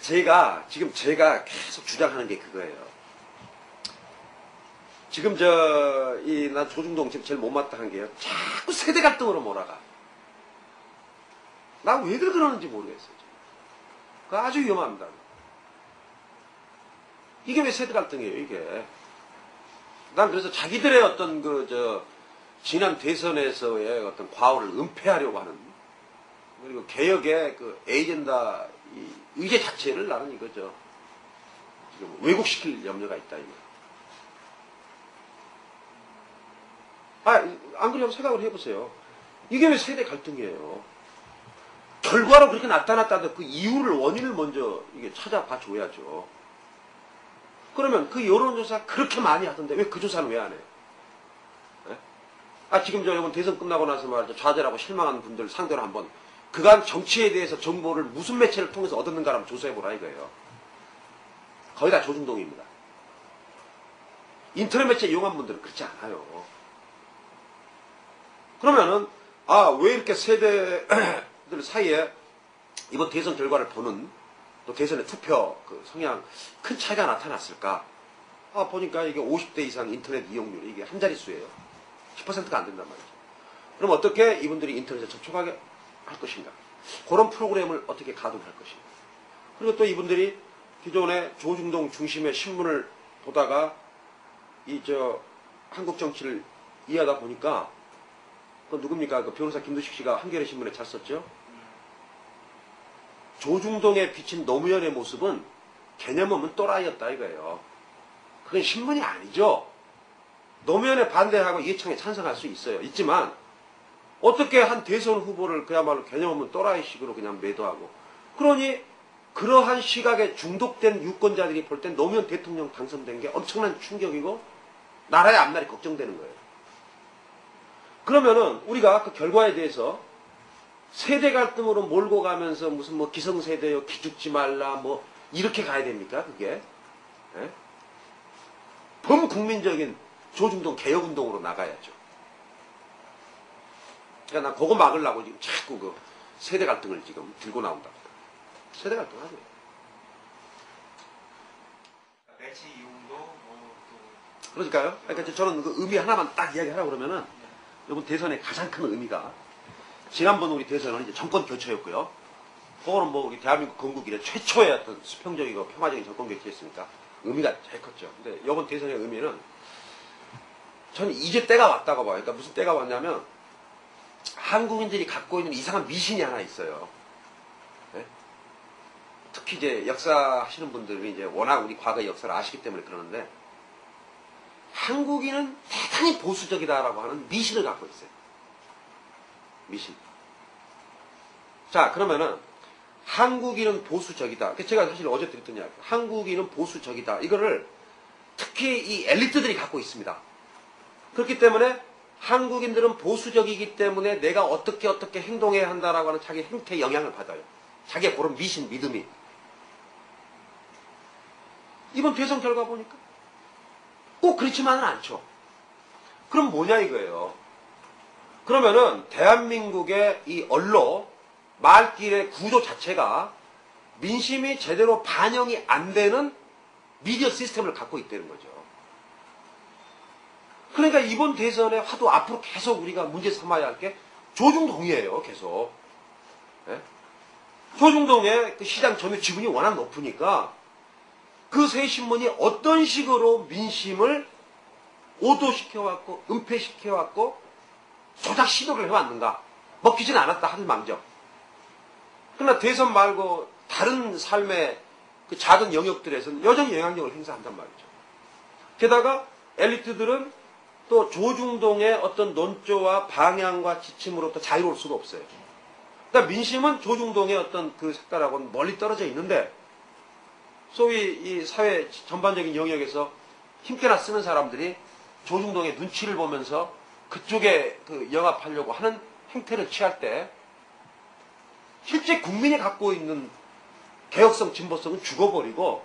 제가 지금 제가 계속 주장하는 게 그거예요. 지금 저 이 난 조중동 지금 제일 못마땅한 게요. 자꾸 세대 갈등으로 몰아가. 나 왜들 그러는지 모르겠어요. 그 아주 위험합니다. 이게 왜 세대 갈등이에요, 이게. 난 그래서 자기들의 어떤 그, 저, 지난 대선에서의 어떤 과오를 은폐하려고 하는, 그리고 개혁의 그 에이젠다, 이 의제 자체를 나는 이거죠. 지금 왜곡시킬 염려가 있다, 이거. 아, 안 그래요? 생각을 해보세요. 이게 왜 세대 갈등이에요? 결과로 그렇게 나타났다도 그 이유를, 원인을 먼저 이게 찾아봐 줘야죠. 그러면 그 여론조사 그렇게 많이 하던데 왜 그 조사는 왜 안? 예? 아, 지금 저 이번 대선 끝나고 나서 말이죠. 좌절하고 실망한 분들 상대로 한번 그간 정치에 대해서 정보를 무슨 매체를 통해서 얻었는가 한번 조사해보라 이거예요. 거의 다 조중동입니다. 인터넷 매체 이용한 분들은 그렇지 않아요. 그러면은, 아, 왜 이렇게 세대들 사이에 이번 대선 결과를 보는 또 대선의 투표 그 성향 큰 차이가 나타났을까? 아, 보니까 이게 50대 이상 인터넷 이용률이 이게 한 자릿수예요. 10%가 안 된단 말이죠. 그럼 어떻게 이분들이 인터넷에 접촉하게 할 것인가? 그런 프로그램을 어떻게 가동할 것인가? 그리고 또 이분들이 기존에 조중동 중심의 신문을 보다가 이 저 한국 정치를 이해하다 보니까 그 누굽니까? 그 변호사 김두식 씨가 한겨레 신문에 잘 썼죠? 조중동에 비친 노무현의 모습은 개념 없는 또라이였다 이거예요. 그건 신문이 아니죠. 노무현에 반대하고 이해창에 찬성할 수 있어요. 있지만 어떻게 한 대선 후보를 그야말로 개념 없는 또라이식으로 그냥 매도하고 그러니 그러한 시각에 중독된 유권자들이 볼 땐 노무현 대통령 당선된 게 엄청난 충격이고 나라의 앞날이 걱정되는 거예요. 그러면은 우리가 그 결과에 대해서 세대 갈등으로 몰고 가면서 무슨 뭐 기성세대요, 기죽지 말라, 뭐 이렇게 가야 됩니까? 그게 예? 범국민적인 조중동 개혁운동으로 나가야죠. 그러니까 난 그거 막으려고 지금 자꾸 그 세대 갈등을 지금 들고 나온다. 세대 갈등 하죠. 매치 이용도 뭐 또 그러니까요. 그러니까 저는 그 의미 하나만 딱 이야기하라고 그러면은 이번 대선의 가장 큰 의미가 지난번 우리 대선은 이제 정권 교체였고요. 그거는 뭐 우리 대한민국 건국 이래 최초의 어떤 수평적이고 평화적인 정권 교체였으니까 의미가 제일 컸죠. 근데 이번 대선의 의미는 저는 이제 때가 왔다고 봐요. 그러니까 무슨 때가 왔냐면 한국인들이 갖고 있는 이상한 미신이 하나 있어요. 예? 특히 이제 역사 하시는 분들이 이제 워낙 우리 과거 역사를 아시기 때문에 그러는데 한국인은 대단히 보수적이다라고 하는 미신을 갖고 있어요. 미신. 자, 그러면은 한국인은 보수적이다. 제가 사실 어제 드렸던 이야기. 한국인은 보수적이다. 이거를 특히 이 엘리트들이 갖고 있습니다. 그렇기 때문에 한국인들은 보수적이기 때문에 내가 어떻게 어떻게 행동해야 한다라고 하는 자기 행태에 영향을 받아요. 자기의 그런 미신, 믿음이. 이번 대선 결과 보니까 꼭 그렇지만은 않죠. 그럼 뭐냐 이거예요. 그러면은 대한민국의 이 언론 말길의 구조 자체가 민심이 제대로 반영이 안 되는 미디어 시스템을 갖고 있다는 거죠. 그러니까 이번 대선에 화두 앞으로 계속 우리가 문제 삼아야 할 게 조중동이에요, 계속. 예? 조중동의 그 시장 점유 지분이 워낙 높으니까 그 세 신문이 어떤 식으로 민심을 오도시켜왔고, 은폐시켜왔고, 조작 시도를 해왔는가. 먹히진 않았다 하는 망정. 그러나 대선 말고 다른 삶의 그 작은 영역들에서는 여전히 영향력을 행사한단 말이죠. 게다가 엘리트들은 또 조중동의 어떤 논조와 방향과 지침으로부터 자유로울 수가 없어요. 그러니까 민심은 조중동의 어떤 그 색깔하고는 멀리 떨어져 있는데 소위 이 사회 전반적인 영역에서 힘께나 쓰는 사람들이 조중동의 눈치를 보면서 그쪽에 그 영합하려고 하는 행태를 취할 때 실제 국민이 갖고 있는 개혁성, 진보성은 죽어버리고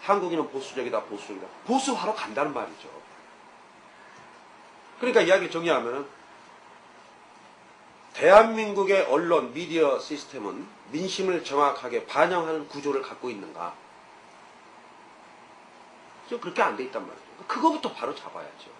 한국인은 보수적이다, 보수적이다. 보수화로 간다는 말이죠. 그러니까 이야기를 정리하면 대한민국의 언론, 미디어 시스템은 민심을 정확하게 반영하는 구조를 갖고 있는가? 저 그렇게 안 돼 있단 말이죠. 그거부터 바로 잡아야죠.